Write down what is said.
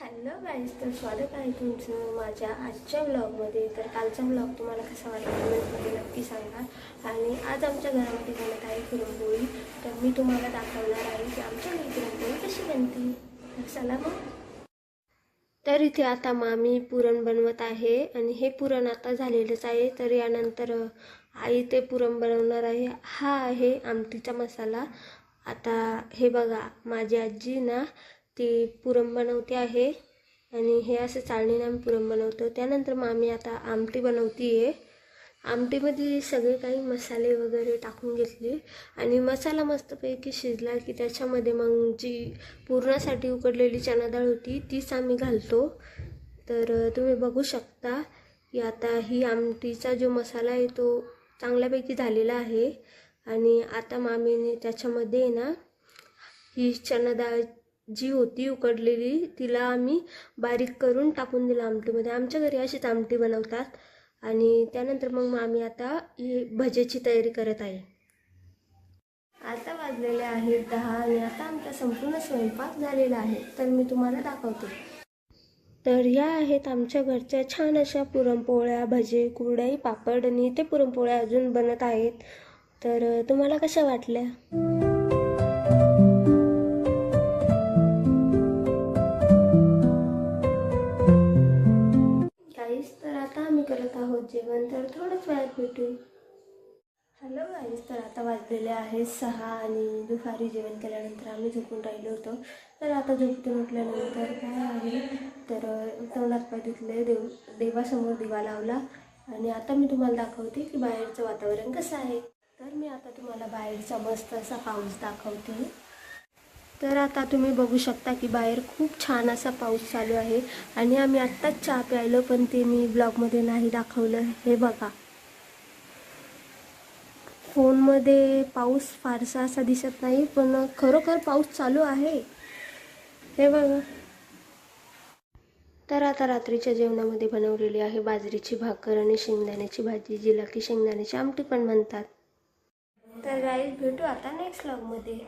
Hello guys तर स्वागत आहे तुमचं माझ्या आजच्या ब्लॉगमध्ये तर कालचा ब्लॉग तुम्हाला कसा वाटला कमेंटमध्ये नक्की सांगा. आणि आज आमच्या घरामध्ये बनत आहे पुरणपोळी. तर मी तुम्हाला दाखवणार आहे की आमच्या घरी पुरणपोळी कशी बनते. तर चला मग. तर इथे आता मामी पुरण बनवत आहे आणि हे पुरण आता झालेलंच आहे. तर यानंतर आई ते पुरण बनवणार आहे. हा आहे आमटीचा मसाला. आता हे बघा माझी आजी ना ती पुरण बनवते आहे. आणि हे असं चाळणीने आम्ही पुरण बनवतो. त्यानंतर मामी आता आमटी बनवती आहे आमटीमध्ये सगळे काही मसाले वगैरे टाकून घेतले. आणि मसाला मस्तपैकी शिजला की त्याच्यामध्ये मग जी पुरणासाठी उकडलेली चणा डाळ होती तीच आम्ही घालतो. तर तुम्ही बघू शकता की आता ही आमटीचा जो मसाला आहे तो चांगल्यापैकी झालेला आहे. आणि आता मामीने त्याच्यामध्ये ना ही चणा डाळ जी होती उकडलेली तिला आम्ही बारीक करून टाकून दिलं आमटीमध्ये. आमच्या घरी अशीच आमटी बनवतात. आणि त्यानंतर मग आम्ही आता ही भजेची तयारी करत आहे. आता वाजलेले आहेत दहा आणि आता आमचा संपूर्ण स्वयंपाक झालेला आहे. तर मी तुम्हाला दाखवते. तर या आहेत आमच्या घरच्या छान अशा पुरणपोळ्या भजे कुरडई पापड आणि ते पुरणपोळ्या अजून बनत आहेत. तर तुम्हाला कशा वाटल्या? करत आहोत जेवण तर थोडंच वेळात भेटू. हॅलो गाईज तर आता वाजलेले आहे सहा आणि दुपारी जेवण केल्यानंतर आम्ही झोपून राहिलो होतो. तर आता झोपून उठल्यानंतर काय आहे? तर तोंडात पाय धुतले देव देवासमोर दिवा लावला आणि आता मी तुम्हाला दाखवते की बाहेरचं वातावरण कसं आहे. तर मी आता तुम्हाला बाहेरचा मस्त असा पाऊस दाखवते. तर आता तुम्ही बघू शकता की बाहेर खूप छान असा पाऊस चालू आहे आणि आम्ही आत्ताच चहा प्यायलो पण ते मी ब्लॉगमध्ये नाही दाखवलं. हे बघा. फोनमध्ये पाऊस फारसा असा दिसत नाही पण खरोखर पाऊस चालू आहे. हे बघा. तर आता रात्रीच्या जेवणामध्ये बनवलेली आहे बाजरीची भाकर आणि शेंगदाण्याची भाजी जिला की शेंगदाण्याची आमटी पण म्हणतात. तर गाईज भेटू आता नेक्स्ट ब्लॉगमध्ये